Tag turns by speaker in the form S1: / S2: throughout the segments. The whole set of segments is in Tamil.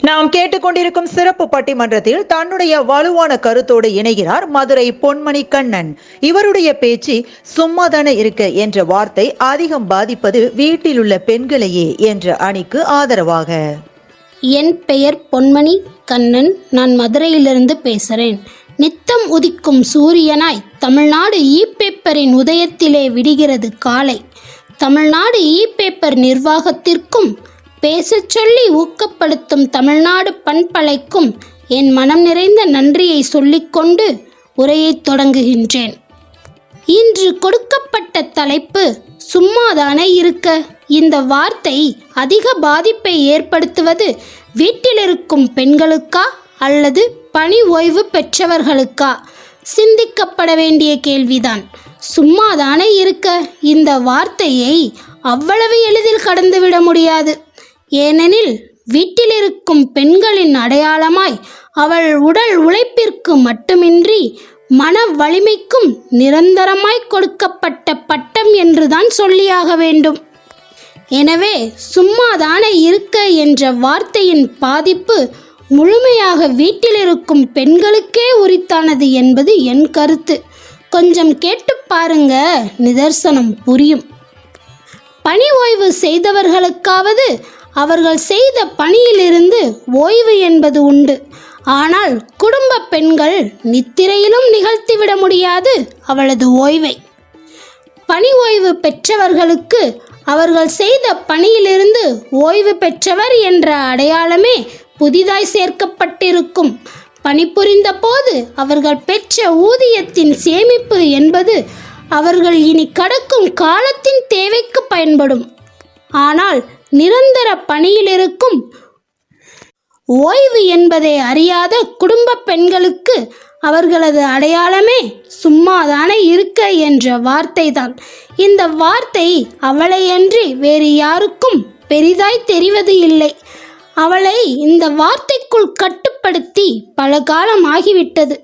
S1: நாம் கேட்டுக்கொண்டிருக்கும் சிறப்பு பட்டிமன்றத்தில் தன்னுடைய வலுவான கருத்தோடு இணைகிறார் மதுரை பொன்மணி கண்ணன். இவருடைய பேச்சு சும்மாதானே இருக்க என்ற வார்த்தை அதிகம் பாதிப்பது வீட்டில் உள்ள பெண்களையே என்ற அணிக்கு ஆதரவாக.
S2: என் பெயர் பொன்மணி கண்ணன். நான் மதுரையிலிருந்து பேசுகிறேன் நித்தம் உதிக்கும் சூரியனாய் தமிழ்நாடு இ பேப்பரின் உதயத்திலே விடுகிறது காலை. தமிழ்நாடு இ பேப்பர் நிர்வாகத்திற்கும் பேசச் சொல்லி ஊக்கப்படுத்தும் தமிழ்நாடு பண்பலைக்கும் என் மனம் நிறைந்த நன்றியை சொல்லிக்கொண்டு உரையைத் தொடங்குகின்றேன். இன்று கொடுக்கப்பட்ட தலைப்பு சும்மாதானே இருக்க? இந்த வார்த்தை அதிக பாதிப்பை ஏற்படுத்துவது வீட்டிலிருக்கும் பெண்களுக்கா அல்லது பணி ஓய்வு பெற்றவர்களுக்கா? சிந்திக்கப்பட வேண்டிய கேள்விதான். சும்மாதானே இருக்க? இந்த வார்த்தையை அவ்வளவு எளிதில் கடந்துவிட முடியாது. ஏனெனில் வீட்டில் இருக்கும் பெண்களின் அடையாளமாய் அவள் உடல் உழைப்பிற்கு மட்டுமின்றி மன வலிமைக்கும் நிரந்தரமாய் கொடுக்கப்பட்ட பட்டம் என்றுதான் சொல்லியாக வேண்டும். எனவே சும்மாதானே இருக்க என்ற வார்த்தையின் பாதிப்பு முழுமையாக வீட்டில் இருக்கும் பெண்களுக்கே உரித்தானது என்பது என் கருத்து. கொஞ்சம் கேட்டு பாருங்க நிதர்சனம் புரியும். பணி ஓய்வு செய்தவர்களுக்காவது அவர்கள் செய்த பணியிலிருந்து ஓய்வு என்பது உண்டு. ஆனால் குடும்ப பெண்கள் நித்திரையிலும் நிகழ்த்திவிட முடியாது அவளது ஓய்வை. பணி ஓய்வு பெற்றவர்களுக்கு அவர்கள் செய்த பணியிலிருந்து ஓய்வு பெற்றவர் என்ற அடையாளமே புதிதாய் சேர்க்கப்பட்டிருக்கும். பணிபுரிந்த போது அவர்கள் பெற்ற ஊதியத்தின் சேமிப்பு என்பது அவர்கள் இனி கடக்கும் காலத்தின் தேவைக்கு பயன்படும். ஆனால் நிரந்தர பணியிலிருக்கும். ஓய்வு என்பதை அறியாத குடும்ப பெண்களுக்கு அவர்களது அடையாளமே சும்மாதானே இருக்க என்ற வார்த்தைதான். இந்த வார்த்தை அவளையன்றி வேறு யாருக்கும் பெரிதாய் தெரிவது இல்லை. அவளை இந்த வார்த்தைக்குள் கட்டுப்படுத்தி பல காலம் ஆகிவிட்டது.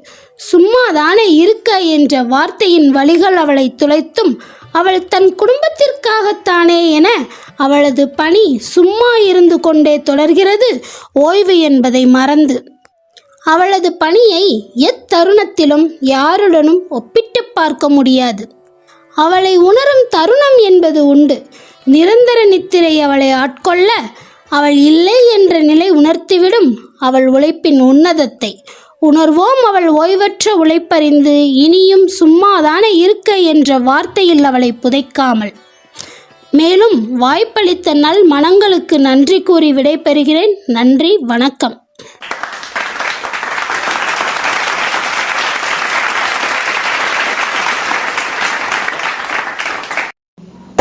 S2: சும்மாதானே இருக்க என்ற வார்த்தையின் வழிகள் அவளை துளைத்தும் அவள் தன் குடும்பத்திற்காகத்தானே என அவளது பணி சும்மா இருந்து கொண்டே தொடர்கிறது ஓய்வு என்பதை மறந்து. அவளது பணியை எத்தருணத்திலும் யாருடனும் ஒப்பிட்டு பார்க்க முடியாது. அவளை உணரும் தருணம் என்பது உண்டு. நிரந்தர நித்திரை அவளை ஆட்கொள்ள அவள் இல்லை என்ற நிலை உணர்த்திவிடும் அவள் உழைப்பின் உன்னதத்தை. உணர்வோம் அவள் ஓய்வற்ற உழைப்பறிந்து இனியும் சும்மாதானே இருக்க என்ற வார்த்தையில் அவளை புதைக்காமல். மேலும் வாய்ப்பளித்த நல் மனங்களுக்கு நன்றி கூறி விடைபெறுகிறேன். நன்றி வணக்கம்.